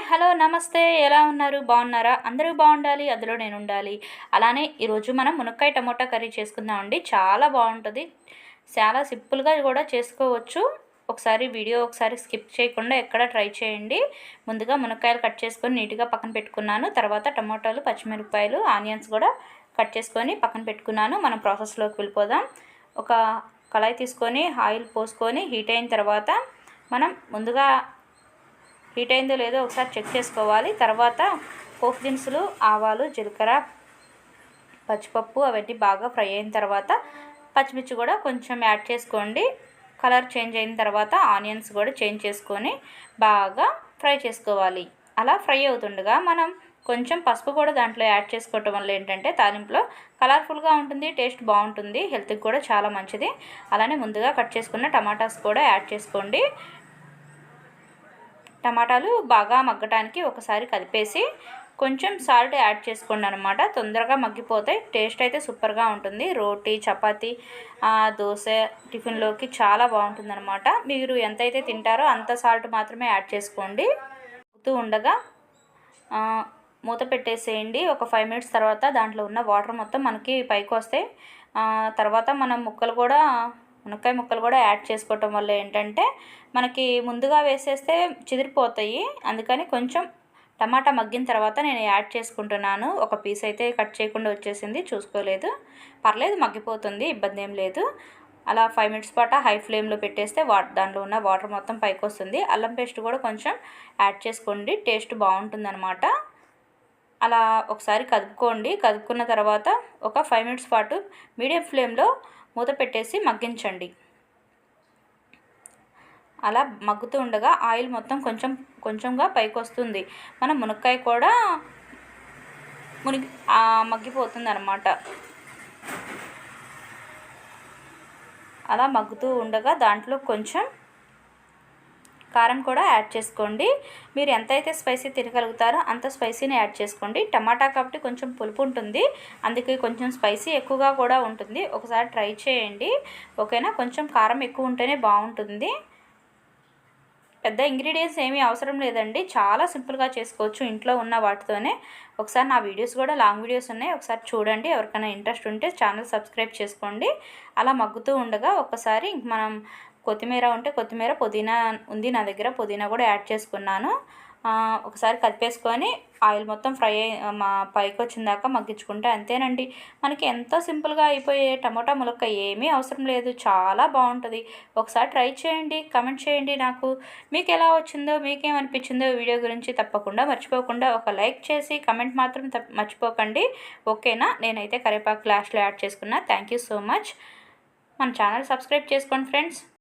Hi hello నమస్తే. ఎలా ఉన్నారు? బాగున్నారా? అందరూ బాగుండాలి అందులో నేను ఉండాలి అలానే ఈరోజు మనం మునక్కాయ టమోటా కర్రీ చేసుకుందామండి చాలా బాగుంటుంది. చాలా సింపుల్గా కూడా చేసుకోవచ్చు. ఒకసారి వీడియో ఒకసారి స్కిప్ చేయకుండా ఎక్కడ ట్రై చేయండి. ముందుగా మునక్కాయలు కట్ చేసుకొని నీట్గా పక్కన పెట్టుకున్నాను. తర్వాత టమోటాలు పచ్చిమిరపకాయలు ఆనియన్స్ కూడా కట్ చేసుకొని పక్కన పెట్టుకున్నాను. మనం ప్రాసెస్లోకి వెళ్ళిపోదాం. ఒక కళాయి తీసుకొని ఆయిల్ పోసుకొని హీట్ అయిన తర్వాత మనం ముందుగా హీట్ అయిందో లేదో ఒకసారి చెక్ చేసుకోవాలి. తర్వాత పోపు దినుసులు ఆవాలు జీలకర్ర పచ్చిపప్పు అవన్నీ బాగా ఫ్రై అయిన తర్వాత పచ్చిమిర్చి కూడా కొంచెం యాడ్ చేసుకోండి. కలర్ చేంజ్ అయిన తర్వాత ఆనియన్స్ కూడా చేంజ్ చేసుకొని బాగా ఫ్రై చేసుకోవాలి. అలా ఫ్రై అవుతుండగా మనం కొంచెం పసుపు కూడా దాంట్లో యాడ్ చేసుకోవటం వల్ల ఏంటంటే తాలింపులో కలర్ఫుల్గా ఉంటుంది టేస్ట్ బాగుంటుంది హెల్త్కి కూడా చాలా మంచిది. అలానే ముందుగా కట్ చేసుకున్న టమాటాస్ కూడా యాడ్ చేసుకోండి. టమాటాలు బాగా మగ్గటానికి ఒకసారి కలిపేసి కొంచెం సాల్ట్ యాడ్ చేసుకోండి అనమాట తొందరగా మగ్గిపోతాయి. టేస్ట్ అయితే సూపర్గా ఉంటుంది. రోటీ చపాతి దోశ టిఫిన్లోకి చాలా బాగుంటుంది అనమాట మీరు ఎంతైతే తింటారో అంత సాల్ట్ మాత్రమే యాడ్ చేసుకోండి. ఉతూ ఉండగా మూత పెట్టేసేయండి. ఒక ఫైవ్ మినిట్స్ తర్వాత దాంట్లో ఉన్న వాటర్ మొత్తం మనకి పైకి వస్తాయి తర్వాత మనం ముక్కలు కూడా మునక్కాయ ముక్కలు కూడా యాడ్ చేసుకోవటం వల్ల ఏంటంటే మనకి ముందుగా వేసేస్తే చిదిరిపోతాయి. అందుకని కొంచెం టమాటా మగ్గిన తర్వాత నేను యాడ్ చేసుకుంటున్నాను. ఒక పీస్ అయితే కట్ చేయకుండా వచ్చేసింది. చూసుకోలేదు. పర్లేదు మగ్గిపోతుంది. ఇబ్బంది ఏం లేదు. అలా ఫైవ్ మినిట్స్ పాట హై ఫ్లేమ్లో పెట్టేస్తే వా దాంట్లో ఉన్న వాటర్ మొత్తం పైకి వస్తుంది. అల్లం పేస్ట్ కూడా కొంచెం యాడ్ చేసుకోండి. టేస్ట్ బాగుంటుందన్నమాట. అలా ఒకసారి కదుపుకోండి. కదుపుకున్న తర్వాత ఒక ఫైవ్ మినిట్స్ పాటు మీడియం ఫ్లేమ్లో మూత పెట్టేసి మగ్గించండి. అలా మగ్గుతూ ఉండగా ఆయిల్ మొత్తం కొంచెం కొంచెంగా పైకి వస్తుంది మన మునక్కాయ కూడా మునిగి మగ్గిపోతుంది అనమాట అలా మగ్గుతూ ఉండగా దాంట్లో కొంచెం కారం కూడా యాడ్ చేసుకోండి. మీరు ఎంతైతే స్పైసీ తినగలుగుతారో అంత స్పైసీని యాడ్ చేసుకోండి. టమాటా కాబట్టి కొంచెం పులుపు ఉంటుంది. అందుకే కొంచెం స్పైసీ ఎక్కువగా కూడా ఉంటుంది. ఒకసారి ట్రై చేయండి. ఓకేనా? కొంచెం కారం ఎక్కువ ఉంటేనే బాగుంటుంది. పెద్ద ఇంగ్రీడియంట్స్ ఏమీ అవసరం లేదండి. చాలా సింపుల్గా చేసుకోవచ్చు ఇంట్లో ఉన్న వాటితోనే. ఒకసారి నా వీడియోస్ కూడా లాంగ్ వీడియోస్ ఉన్నాయి. ఒకసారి చూడండి. ఎవరికైనా ఇంట్రెస్ట్ ఉంటే ఛానల్ సబ్స్క్రైబ్ చేసుకోండి. అలా మగ్గుతూ ఉండగా ఒకసారి మనం కొత్తిమీర ఉంటే కొత్తిమీర పుదీనా ఉంది నా దగ్గర పుదీనా కూడా యాడ్ చేసుకున్నాను. ఒకసారి కలిపేసుకొని ఆయిల్ మొత్తం ఫ్రై మా పైకి వచ్చిన దాకా మగ్గించుకుంటే అంతేనండి. మనకి ఎంతో సింపుల్గా అయిపోయే టమోటా ములక్క ఏమీ అవసరం లేదు చాలా బాగుంటుంది. ఒకసారి ట్రై చేయండి కమెంట్ చేయండి నాకు. మీకు ఎలా వచ్చిందో మీకేమనిపించిందో వీడియో గురించి తప్పకుండా మర్చిపోకుండా ఒక లైక్ చేసి కమెంట్ మాత్రం మర్చిపోకండి. ఓకేనా? నేనైతే కరివేపాకు లాస్ట్లో యాడ్ చేసుకున్నా. Thank you so much. మన ఛానల్ సబ్స్క్రైబ్ చేసుకోండి ఫ్రెండ్స్.